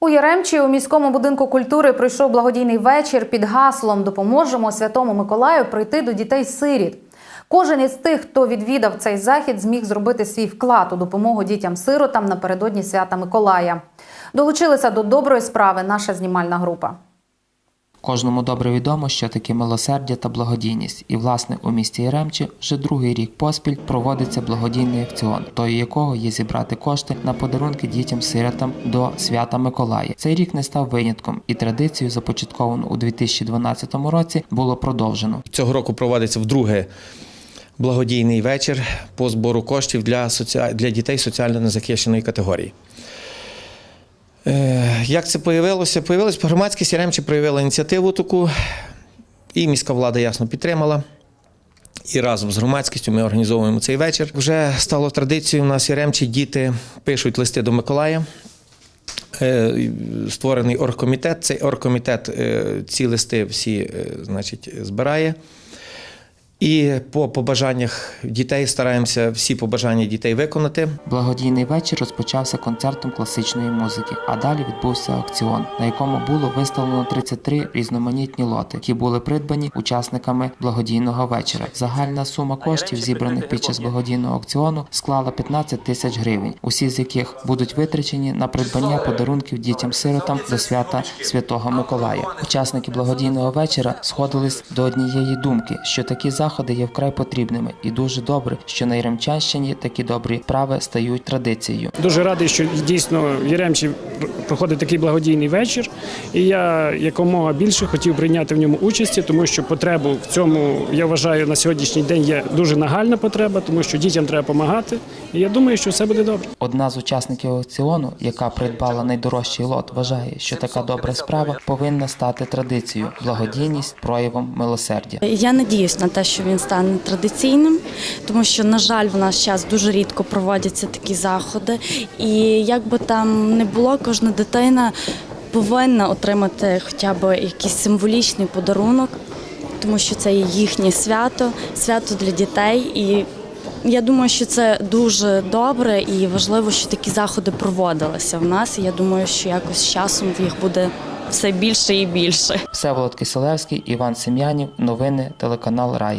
У Яремчі у міському будинку культури пройшов благодійний вечір під гаслом Допоможемо Святому Миколаю прийти до дітей-сиріт. Кожен із тих, хто відвідав цей захід, зміг зробити свій вклад у допомогу дітям-сиротам напередодні свята Миколая. Долучилися до доброї справи наша знімальна група. Кожному добре відомо, що таке милосердя та благодійність, і власне у місті Яремчі вже другий рік поспіль проводиться благодійний акціон, тою якого є зібрати кошти на подарунки дітям-сиротам до свята Миколая. Цей рік не став винятком, і традицію, започатковану у 2012 році, було продовжено. Цього року проводиться вдруге благодійний вечір по збору коштів для, соці... для дітей соціально незахищеної категорії. Як це появилося? Появилось громадськість Яремчі проявила ініціативу таку, і міська влада ясно підтримала. І разом з громадськістю ми організовуємо цей вечір. Вже стало традицією у нас Яремчі діти пишуть листи до Миколая. Е, Створений оргкомітет. Цей оргкомітет е, ці листи всі е, значить, збирає. І по побажаннях дітей стараємося всі побажання дітей виконати. Благодійний вечір розпочався концертом класичної музики, а далі відбувся аукціон, на якому було виставлено 33 різноманітні лоти, які були придбані учасниками благодійного вечора. Загальна сума коштів, зібраних під час благодійного аукціону, склала 15 тисяч гривень, усі з яких будуть витрачені на придбання подарунків дітям-сиротам до свята Святого Миколая. Учасники благодійного вечора сходились до однієї думки, що такі заходи є вкрай потрібними, і дуже добре, що на Яремчанщині такі добрі справи стають традицією. Дуже радий, що дійсно в Яремчі проходить такий благодійний вечір. І я якомога більше хотів прийняти в ньому участі, тому що потребу в цьому я вважаю на сьогоднішній день є дуже нагальна потреба, тому що дітям треба допомагати. І я думаю, що все буде добре. Одна з учасників аукціону, яка придбала найдорожчий лот, вважає, що така добра справа повинна стати традицією, благодійність проявом милосердя. Я надіюсь на те, що він стане традиційним, тому що, на жаль, в наш час дуже рідко проводяться такі заходи. І як би там не було, кожна дитина повинна отримати хоча б якийсь символічний подарунок, тому що це є їхнє свято, свято для дітей. І я думаю, що це дуже добре і важливо, що такі заходи проводилися в нас. І я думаю, що якось з часом їх буде все більше і більше. Всеволод Киселевський, Іван Сем'янів, новини, телеканал Рай.